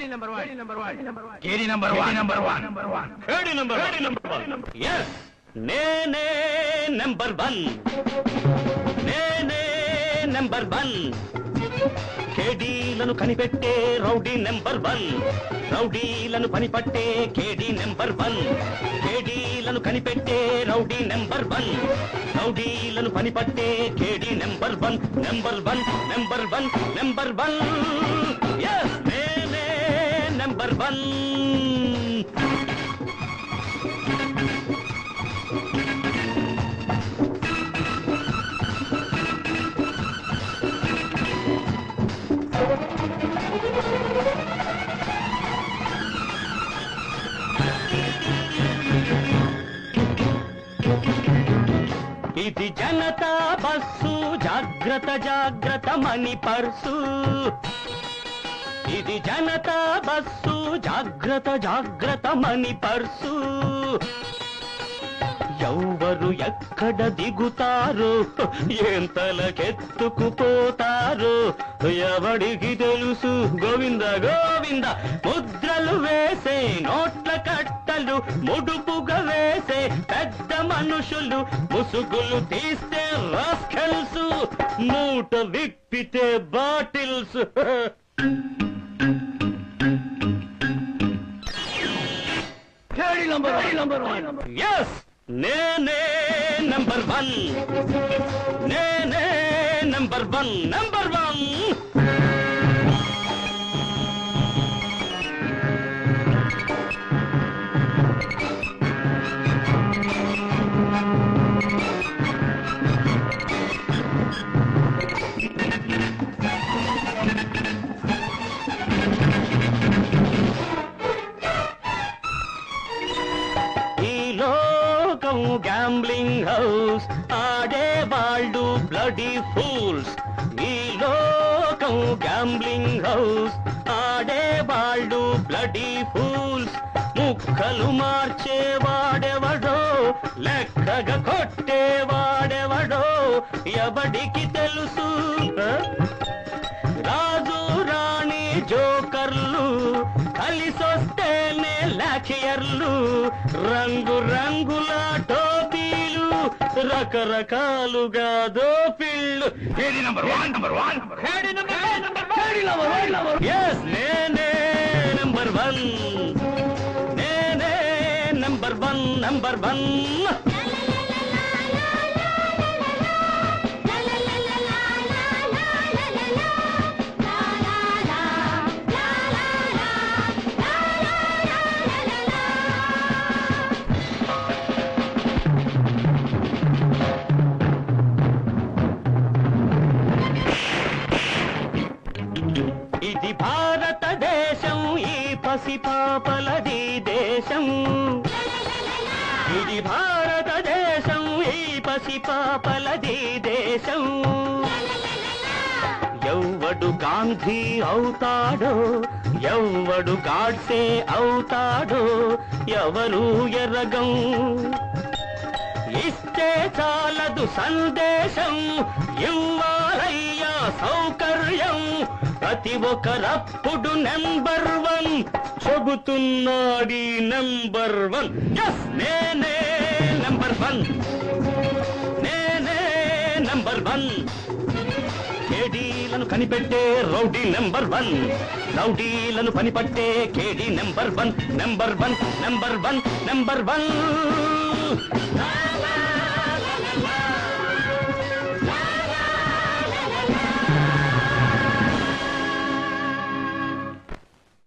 కేడి number one number one కేడి number one number one number one కేడి number కేడి నంబర్ వన్ ఎస్ నేనే నెంబర్ వన్ నేనే నెంబర్ వన్ కేడీలను కనిపెట్టే రౌడీ నెంబర్ వన్ రౌడీలను పనిపట్టే కేడీ నెంబర్ వన్ కేడీలను కనిపెట్టే రౌడీ నెంబర్ వన్ రౌడీలను పనిపట్టే కేడీ number one number one number one number one number one ఇది జనతా బస్సు జాగ్రత్త జాగ్రత్త మణి పర్సు ఇది జనతా బస్సు జాగ్రత్త జాగ్రత్త మని పర్సు. ఎవరు ఎక్కడ దిగుతారు? ఎంతలకెత్తుకుపోతారు ఎవడికి తెలుసు? గోవింద గోవింద ముద్రలు వేసే నోట్ల కట్టలు ముడుపుగా వేసే పెద్ద మనుషులు ముసుగులు తీస్తే రాస్కెల్స్ మూట విప్పితే బాటిల్స్. ఎస్ నేనే నంబర్ వన్ నేనే number one number one gambling house ఆడేవాళ్ళు బ్లడీ ఫూల్స్ ఈ లోకం గ్యాంబ్లింగ్ హౌస్ ఆడేవాళ్ళు బ్లడీ ఫూల్స్ ముక్కలు మార్చేవాడెవడో లెక్కగా కొట్టేవాడెవడో ఎవడికి తెలుసు? రాజు రాణి జోకర్లు కలిసొస్తే లాఖియర్లు రంగు రంగుల టోపీలు రకరకాలుగా దోపిళ్ళు. కేడి number one number one number number one number yes నేనే నంబర్ వన్ నేనే నంబర్ వన్ నంబర్ వన్ ఈ పసిపాపలది దేశం. ఇది భారతదేశం ఈ పసి పాపలది దేశం. ఎవ్వడు గాంధీ అవుతాడో ఎవ్వడు గాడ్సే అవుతాడో ఎవరు ఎర్రగం? ఇస్తే చాలదు సందేశం ఇవ్వాలయ్యా సౌకర్యం. ప్రతి ఒక్కరప్పుడు నెంబర్ వన్. చెబుతున్నాడి నెంబర్ వన్. ఎస్ నేనే నెంబర్ వన్. నేనే నెంబర్ వన్. కేడీలను కనిపెట్టే రౌడీ నెంబర్ వన్. రౌడీలను పనిపట్టే కేడీ number one. Number one number one number one